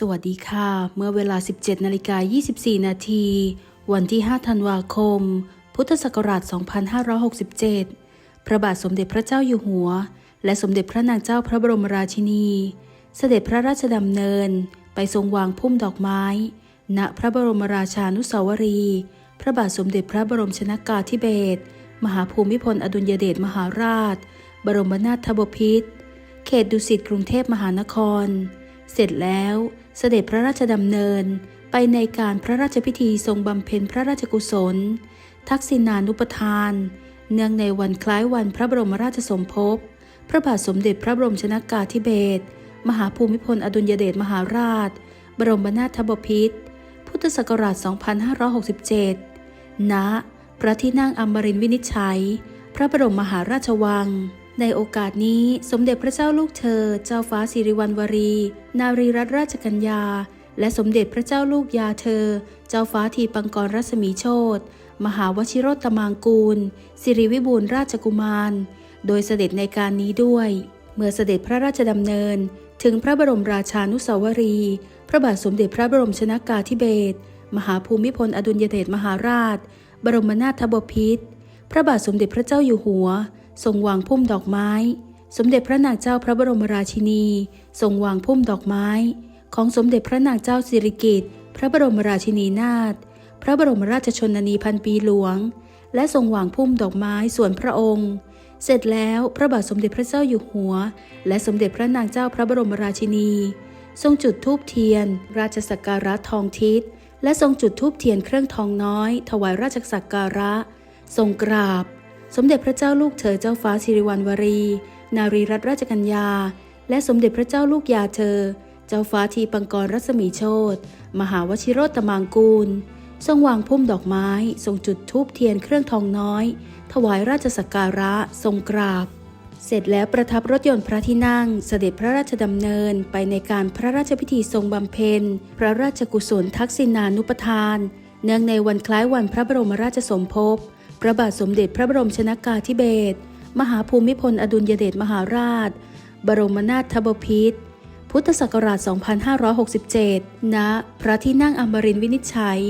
สวัสดีค่ะ เมื่อเวลา 17นาฬิกา24 นาที วันที่ 5 ธันวาคม พุทธศักราช 2567 พระบาทสมเด็จพระเจ้าอยู่หัว และสมเด็จพระนางเจ้าพระบรมราชินี เสด็จพระราชดำเนิน ไปทรงวางพุ่มดอกไม้ ณ พระบรมราชานุสาวรีย์ พระบาทสมเด็จพระบรมชนากาธิเบศร มหาภูมิพลอดุลยเดชมหาราช บรมนาถบพิตร เขตดุสิตกรุงเทพมหานคร เสร็จแล้วเสด็จพระราชดำเนินไปในการพระราชพิธีทรงบำเพ็ญพระราชกุศล ทักษิณานุปทาน เนื่องในวันคล้ายวันพระบรมราชสมภพ พระบาทสมเด็จพระบรมชนากาธิเบศรมหาภูมิพลอดุลยเดชมหาราช บรมนาถบพิตรพุทธศักราช 2567 ณ พระที่นั่งอมรินทร์วินิจฉัย พระบรมมหาราชวัง ในโอกาสนี้สมเด็จพระเจ้าลูกเธอ เจ้าฟ้าสิริวัณวรี นารีรัตนราชกัญญา และสมเด็จพระเจ้าลูกยาเธอ เจ้าฟ้าทีปังกรรัศมีโชตมหาวชิโรตมางกูล สิริวิบูลราชกุมาร โดยเสด็จในการนี้ด้วย เมื่อเสด็จพระราชดำเนิน ถึงพระบรมราชานุสาวรี พระบาทสมเด็จพระบรมชนากาธิเบศรมหาภูมิพลอดุลยเดชมหาราช บรมนาถบพิตรพระบาทสมเด็จพระเจ้าอยู่หัว ทรงวางพุ่มดอกไม้ สมเด็จพระนางเจ้าพระบรมราชินี ทรงวางพุ่มดอกไม้ ของสมเด็จพระนางเจ้าสิริกิติ์พระบรมราชินีนาถพระบรมราชชนนีพันปีหลวง และทรงวางพุ่มดอกไม้ส่วนพระองค์ เสร็จแล้วพระบาทสมเด็จพระเจ้าอยู่หัว และสมเด็จพระนางเจ้าพระบรมราชินี ทรงจุดธูปเทียน ราชสักการะทองทิศและทรงจุดธูปเทียนเครื่องทองน้อย ถวายราชสักการะ ทรงกราบ สมเด็จพระเจ้าลูกเธอเจ้าฟ้าสิริวัณวรี นารีรัตนราชกัญญา และสมเด็จพระเจ้าลูกยาเธอ เจ้าฟ้าทีปังกรรัศมีโชตมหาวชิโรตมางกูล ทรงวางพุ่มดอกไม้ ทรงจุดธูปเทียนเครื่องทองน้อย ถวายราชสักการะทรงกราบ เสร็จแล้วประทับรถยนต์พระที่นั่ง เสด็จพระราชดำเนินไปในการพระราชพิธีทรงบำเพ็ญ พระราชกุศลทักษิณานุปทาน เนื่องในวันคล้ายวันพระบรมราชสมภพ ระบาทสมเด็จพระบรมชนากาธิเบศรมหาภูมิพลอดุลยเดชมหาราช บรมนาถบพิตรพุทธศักราช 2567 ณ พระที่นั่งอมรินทร์วินิจฉัย